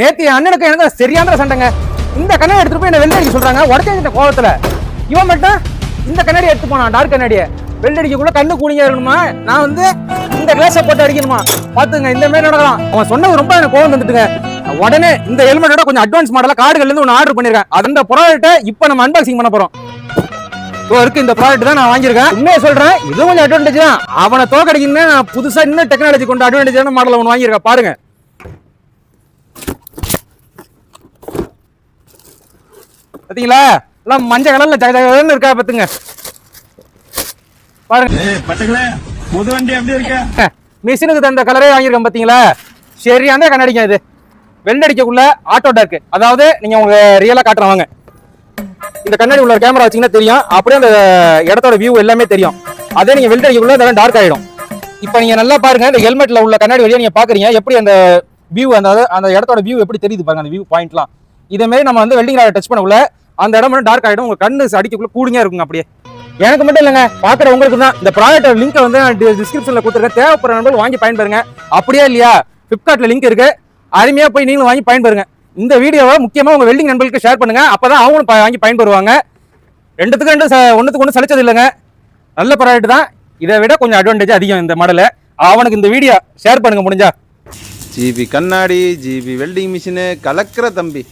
நேற்று அண்ணனுக்கு எனக்கு சரியான சண்டைங்க. இந்த கண்ணாடி எடுத்துட்டு போய் என்ன வெள்ளடிக்க சொல்றாங்க. உடச்ச கோவத்துல. இவன் மட்டும் இந்த கண்ணாடி எடுத்து போனான் டார்க் கண்ணாடியை. வெள்ளை கண்ணு கூலிங்க இருக்கணுமா? நான் வந்து இந்த கிளாஸை போட்டு அடிக்கணுமா? பாத்துங்க இந்த மாதிரி நடக்கலாம். அவன் சொன்னது ரொம்ப எனக்கு கோவம் வந்துட்டுங்க உடனே இந்த ஹெல்மெட்டோட கொஞ்சம் அட்வான்ஸ் மாடலா கார்டுகள்ல இருந்து ஒன்று ஆர்டர் பண்ணிருக்கேன். அந்த ப்ராடக்ட்டை இப்போ நம்ம அன்பாக்சிங் பண்ண போறோம். இப்போ இருக்கு இந்த ப்ராடக்ட் தான் நான் வாங்கியிருக்கேன். உண்மையை சொல்றேன் இது கொஞ்சம் அட்வான்டேஜ் தான். அவனை தோக்கடிக்கணும்னு நான் புதுசா இன்னும் டெக்னாலஜி கொண்டு அட்வான்டேஜான மாடல் ஒன்று வாங்கியிருக்கேன். பாருங்க. பாத்தீங்களா? எல்லாம் மஞ்சள் கலர்ல ஜக ஜகன்னு இருக்கா பாத்துங்க. பாருங்க. மிஷினுக்கு தந்த கலரே வாங்கியிருக்கேன் பாத்தீங்களா? சரியான கண்ணாடிங்க இது. வெள்ளடிக்கக்குள்ள ஆட்டோ டார்க் அதாவது நீங்க உங்க ரியலா காட்டுறேன் வாங்க. இந்த கண்ணாடி உள்ள கேமரா வச்சீங்கன்னா தெரியும். அப்படியே அந்த இடத்தோட வியூ எல்லாமே தெரியும். அதே நீங்க வெள்ளடிக்கக்குள்ள இதெல்லாம் டார்க் ஆயிடும். இப்போ நீங்க நல்லா பாருங்க இந்த ஹெல்மெட்ல உள்ள கண்ணாடி வழியா நீங்க பாக்குறீங்க. எப்படி அந்த வியூ அந்த அந்த இடத்தோட வியூ எப்படி தெரியுது பாருங்க அந்த வியூ பாயிண்ட்லாம் இதே மாதிரி நம்ம வந்து வெல்டிங் டச் பண்ணக்குள்ள அந்த இடம் மட்டும் டார்க் ஆகிடும் உங்கள் கண்ணு அடிக்கக்குள்ள கூடுங்க இருக்குங்க அப்படியே. எனக்கு மட்டும் இல்லைங்க பார்க்குற உங்களுக்கு தான். இந்த ப்ராடக்ட் லிங்க் வந்து நான் டிஸ்கிரிப்ஷனில் கொடுத்துருக்கேன். தேவைப்படுற நண்பர்கள் வாங்கி பயன்பெறுங்க அப்படியே இல்லையா? ஃப்ளிப்கார்ட்டில் லிங்க் இருக்குது அருமையாக போய் நீங்களும் வாங்கி பயன்பெறுங்க இந்த வீடியோவை முக்கியமாக உங்கள் வெல்டிங் நண்பர்களுக்கு ஷேர் பண்ணுங்கள் அப்போ தான் அவங்களும் வாங்கி பயன்பெறுவாங்க ரெண்டுத்துக்கு ரெண்டு ச- ஒன்றுத்துக்கு ஒன்று சளிச்சது இல்லைங்க. நல்ல ப்ராடக்ட் தான். இதை விட கொஞ்சம் அட்வான்டேஜ் அதிகம் இந்த மாடலு அவனுக்கு இந்த வீடியோ ஷேர் பண்ணுங்கள் முடிஞ்சா. ஜிபி கண்ணாடி ஜிபி வெல்டிங் மிஷினு கலக்கிற தம்பி.